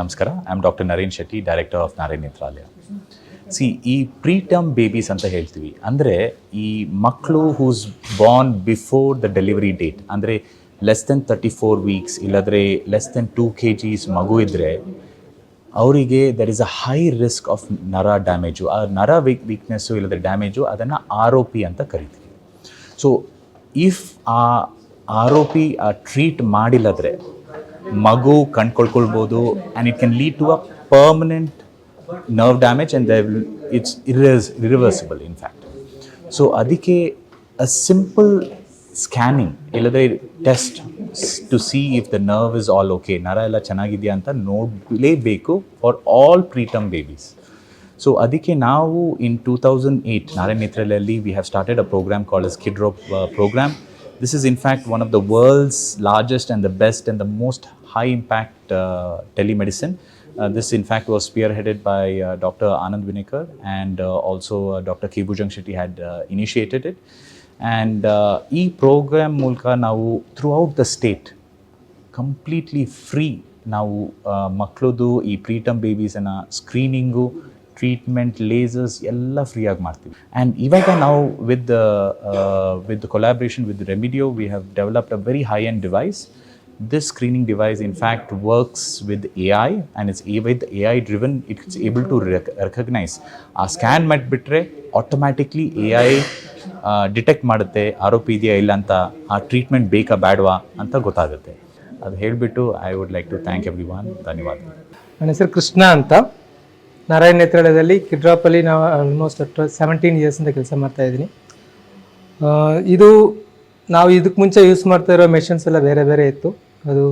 ನಮಸ್ಕಾರ. I am doctor Naren Shetty director of Narayan Nethralaya. See ಈ preterm babies ಅಂತ ಹೇಳ್ತೀವಿ. ಅಂದರೆ ಈ ಮಕ್ಕಳು who's born before the delivery date ಅಂದರೆ less than thirty four weeks ಇಲ್ಲದ್ರೆ less than two K Gs ಮಗು ಇದ್ದರೆ ಅವರಿಗೆ there is a high risk of ನರ ಡ್ಯಾಮೇಜು ಆ ನರ ವೀಕ್ ವೀಕ್ನೆಸ್ಸು ಇಲ್ಲದ್ರೆ ಡ್ಯಾಮೇಜು ಅದನ್ನು ಆರ್ ಒ ಪಿ ಅಂತ ಕರಿತೀವಿ. So if a R O P treat ಮಾಡಿಲ್ಲದ್ರೆ ಮಗು ಕಂಡ್ಕೊಳ್ಕೊಳ್ಬೋದು and it can lead to a permanent nerve damage and the it's irreverse irreversible in fact so ಅದಕ್ಕೆ a simple scanning ಇಲ್ಲದ್ರೆ test to see if the nerve is all okay ನರ ಎಲ್ಲ ಚೆನ್ನಾಗಿದೆಯಾ ಅಂತ ನೋಡಲೇಬೇಕು for all preterm babies so ಅದಕ್ಕೆ ನಾವು in two thousand eight Narayana ಮಿತ್ರಲಲ್ಲಿ we have started a program call as KIDROP program This is in fact one of the world's largest and the best and the most high impact uh, telemedicine. Uh, this, in fact, was spearheaded by uh, Dr. Anand Vinekar and uh, also uh, Dr. K. Bhujang Shetty had uh, initiated it. And uh, ಈ program ಮೂಲಕ ನಾವು throughout the state completely free ನಾವು ಮಕ್ಕಳದು ಈ preterm ಬೇಬೀಸನ್ನು screening treatment lasers ಎಲ್ಲ ಫ್ರೀಯಾಗಿ ಮಾಡ್ತೀವಿ. And ಇವಾಗ ನಾವು with with collaboration with Remidio we have developed a very high end device this screening device, in fact, works with AI it's a with AI driven, it's it's to to recognise ಆ scan ಮಾಡಿಬಿಟ್ರೆ automatically A I detect ಮಾಡುತ್ತೆ. ROP ಇದೆಯಾ ಇಲ್ಲ ಅಂತ, ಆ treatment ಬೇಕಾ ಬೇಡವಾ ಅಂತ ಗೊತ್ತಾಗುತ್ತೆ. ಅದು ಹೇಳಿಬಿಟ್ಟು I would like to thank everyone ಧನ್ಯವಾದ ನನ್ನ ಹೆಸರು ಕೃಷ್ಣ ಅಂತ. ನಾರಾಯಣ ನೇತ್ರಾಲಯದಲ್ಲಿ ಕಿಡ್ರಾಪಲ್ಲಿ ನಾವು ಆಲ್ಮೋಸ್ಟ್ ಸೆವೆಂಟೀನ್ ಇಯರ್ಸಿಂದ ಕೆಲಸ ಮಾಡ್ತಾ ಇದ್ದೀನಿ. ಇದು ನಾವು ಇದಕ್ಕೆ ಮುಂಚೆ ಯೂಸ್ ಮಾಡ್ತಾ ಇರೋ ಮೆಷಿನ್ಸ್ ಎಲ್ಲ ಬೇರೆ ಬೇರೆ ಇತ್ತು. ಅದು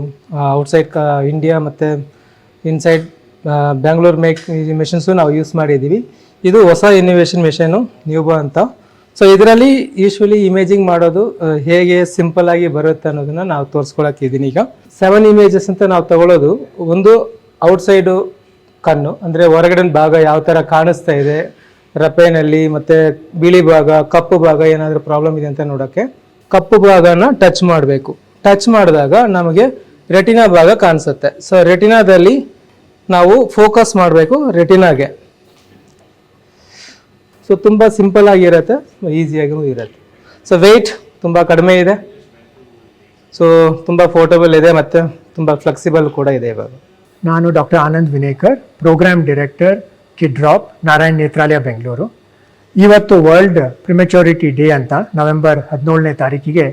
ಔಟ್ಸೈಡ್ ಕ ಇಂಡಿಯಾ ಮತ್ತು ಇನ್ಸೈಡ್ ಬ್ಯಾಂಗ್ಳೂರ್ ಮೇಕ್ ಈ ಮೆಷಿನ್ಸು ನಾವು ಯೂಸ್ ಮಾಡಿದ್ದೀವಿ ಇದು ಹೊಸ ಇನ್ನೋವೇಷನ್ ಮೆಷಿನು ನ್ಯೂಬೋ ಅಂತ. ಸೊ ಇದರಲ್ಲಿ ಯೂಶ್ವಲಿ ಇಮೇಜಿಂಗ್ ಮಾಡೋದು ಹೇಗೆ ಸಿಂಪಲ್ ಆಗಿ ಬರುತ್ತೆ ಅನ್ನೋದನ್ನ ನಾವು ತೋರಿಸ್ಕೊಳಕ್ಕಿದ್ದೀನಿ ಈಗ. ಸೆವೆನ್ ಇಮೇಜಸ್ ಅಂತ ನಾವು ತಗೊಳ್ಳೋದು ಒಂದು ಔಟ್ಸೈಡು ಕಣ್ಣು. ಅಂದರೆ ಹೊರಗಡೆ ಭಾಗ ಯಾವ ಥರ ಕಾಣಿಸ್ತಾ ಇದೆ? ರಪೆನಲ್ಲಿ ಮತ್ತು ಬಿಳಿ ಭಾಗ, ಕಪ್ಪು ಭಾಗ ಏನಾದರೂ ಪ್ರಾಬ್ಲಮ್ ಇದೆ ಅಂತ ನೋಡೋಕ್ಕೆ ಕಪ್ಪು ಭಾಗನ ಟಚ್ ಮಾಡಬೇಕು. ಟಚ್ ಮಾಡಿದಾಗ ನಮಗೆ ರೆಟಿನಾ ಭಾಗ ಕಾಣಿಸುತ್ತೆ. ಸೊ ರೆಟಿನಾದಲ್ಲಿ ನಾವು ಫೋಕಸ್ ಮಾಡಬೇಕು ರೆಟಿನಾಗೆ ಸೊ ತುಂಬ ಸಿಂಪಲ್ ಆಗಿರುತ್ತೆ ಈಸಿಯಾಗೂ ಇರುತ್ತೆ. ಸೊ ವೆಯ್ಟ್ ತುಂಬ ಕಡಿಮೆ ಇದೆ. ಸೊ ತುಂಬ ಫೋರ್ಟಬಲ್ ಇದೆ ಮತ್ತು ತುಂಬ ಫ್ಲೆಕ್ಸಿಬಲ್ ಕೂಡ ಇದೆ ಇವಾಗ. ನಾನು doctor Anand Vinekar program director KIDROP drop Narayana Nethralaya Bengaluru ಇವತ್ತು ವರ್ಲ್ಡ್ ಪ್ರಿಮೆಚೋರಿಟಿ ಡೇ ಅಂತ ನವೆಂಬರ್ ಹದಿನೇಳನೇ ತಾರೀಕಿಗೆ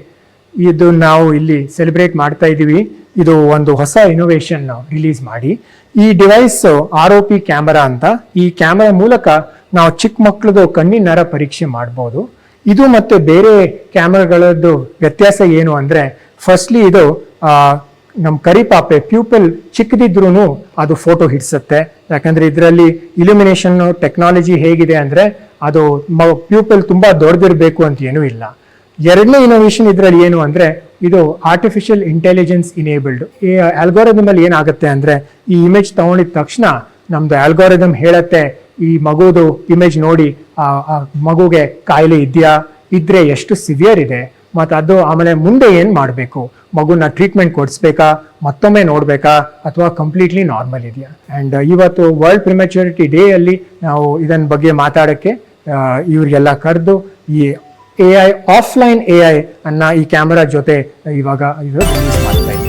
ಇದು ನಾವು ಇಲ್ಲಿ ಸೆಲೆಬ್ರೇಟ್ ಮಾಡ್ತಾ ಇದ್ದೀವಿ. ಇದು ಒಂದು ಹೊಸ ಇನೋವೇಷನ್ ರಿಲೀಸ್ ಮಾಡಿ. ಈ device R O P camera ಅಂತ ಈ ಕ್ಯಾಮರಾ ಮೂಲಕ ನಾವು ಚಿಕ್ಕ ಮಕ್ಕಳದು ಕಣ್ಣಿನರ ಪರೀಕ್ಷೆ ಮಾಡ್ಬೋದು. ಇದು ಮತ್ತೆ ಬೇರೆ ಕ್ಯಾಮರಾಗಳದ್ದು ವ್ಯತ್ಯಾಸ ಏನು ಅಂದರೆ ಫಸ್ಟ್ಲಿ ಇದು ನಮ್ಮ ಕರಿಪಾಪೆ ಪ್ಯೂಪಲ್ ಚಿಕ್ಕದಿದ್ರೂ ಅದು ಫೋಟೋ ಹಿಡಿಸುತ್ತೆ. ಯಾಕಂದ್ರೆ ಇದರಲ್ಲಿ ಇಲ್ಯುಮಿನೇಷನ್ ಟೆಕ್ನಾಲಜಿ ಹೇಗಿದೆ ಅಂದ್ರೆ ಅದು ಪ್ಯೂಪಲ್ ತುಂಬಾ ದೊಡ್ಡದಿರಬೇಕು ಅಂತ ಏನೂ ಇಲ್ಲ. ಎರಡನೇ ಇನೋವೇಷನ್ ಇದರಲ್ಲಿ ಏನು ಅಂದ್ರೆ ಇದು ಆರ್ಟಿಫಿಷಿಯಲ್ ಇಂಟೆಲಿಜೆನ್ಸ್ ಇನೇಬಲ್ಡ್ ಈ ಆಲ್ಗೋರಿದಮಲ್ಲಿ ಏನಾಗುತ್ತೆ ಅಂದ್ರೆ ಈ ಇಮೇಜ್ ತಗೊಂಡಿದ ತಕ್ಷಣ ನಮ್ದು ಆಲ್ಗೋರಿದಮ್ ಹೇಳತ್ತೆ, ಈ ಮಗುದು ಇಮೇಜ್ ನೋಡಿ ಆ ಮಗುಗೆ ಕಾಯಿಲೆ ಇದೆಯಾ? ಇದ್ರೆ ಎಷ್ಟು ಸಿವಿಯರ್ ಇದೆ? ಮತ್ತು ಅದು ಆಮೇಲೆ ಮುಂದೆ ಏನು ಮಾಡಬೇಕು? ಮಗುನ ಟ್ರೀಟ್ಮೆಂಟ್ ಕೊಡಿಸ್ಬೇಕಾ? ಮತ್ತೊಮ್ಮೆ ನೋಡಬೇಕಾ? ಅಥವಾ ಕಂಪ್ಲೀಟ್ಲಿ ನಾರ್ಮಲ್ ಇದೆಯಾ? ಆ್ಯಂಡ್ ಇವತ್ತು ವರ್ಲ್ಡ್ ಪ್ರಿಮೆಚುರಿಟಿ ಡೇ ಅಲ್ಲಿ ನಾವು ಇದನ್ನ ಬಗ್ಗೆ ಮಾತಾಡೋಕ್ಕೆ ಇವರಿಗೆಲ್ಲ ಕರೆದು ಈ A I offline A I ಅನ್ನ ಈ ಕ್ಯಾಮ್ರಾ ಜೊತೆ ಇವಾಗ ಇದು ಯೂಸ್ ಮಾಡ್ತಾ